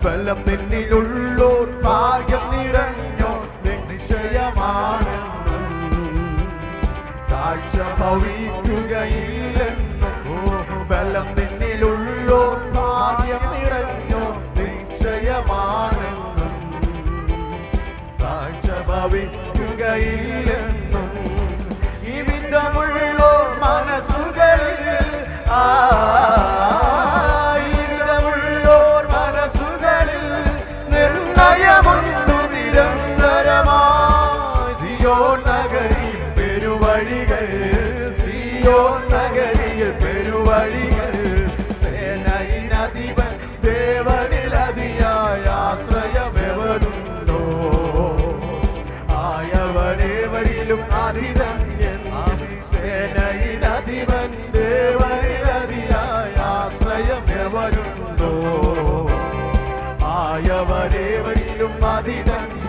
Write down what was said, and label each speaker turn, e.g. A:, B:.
A: ബലം നിന്നിലുള്ളോർ ഭാഗ്യം നിറഞ്ഞോ നിശ്ചയമാണെന്നും കാഴ്ച ഭവിക്കുകയില്ലെന്നും ബലം നിന്നിലുള്ളോർ ഭാഗ്യം നിറഞ്ഞോ നിശ്ചയമാണെന്നും കാഴ്ച ഭവിക്കുകയില്ലെന്നും നിരന്തരമായി സിയോ നഗരിയിൽ പെരുവഴികൾ സിയോ നഗരിയിൽ പെരുവഴികൾ. സേനയിനധിപൻ ദേവനിലതിയായ ആശ്രയമെവരുണ്ടോ ആയവനേവരിലും അധിതന്യൻ സേനയിലധിപൻ ദേവനിലതിയായ ആശ്രയമെവരുണ്ടോ ആയവരേവരിലും അധിതന്യൻ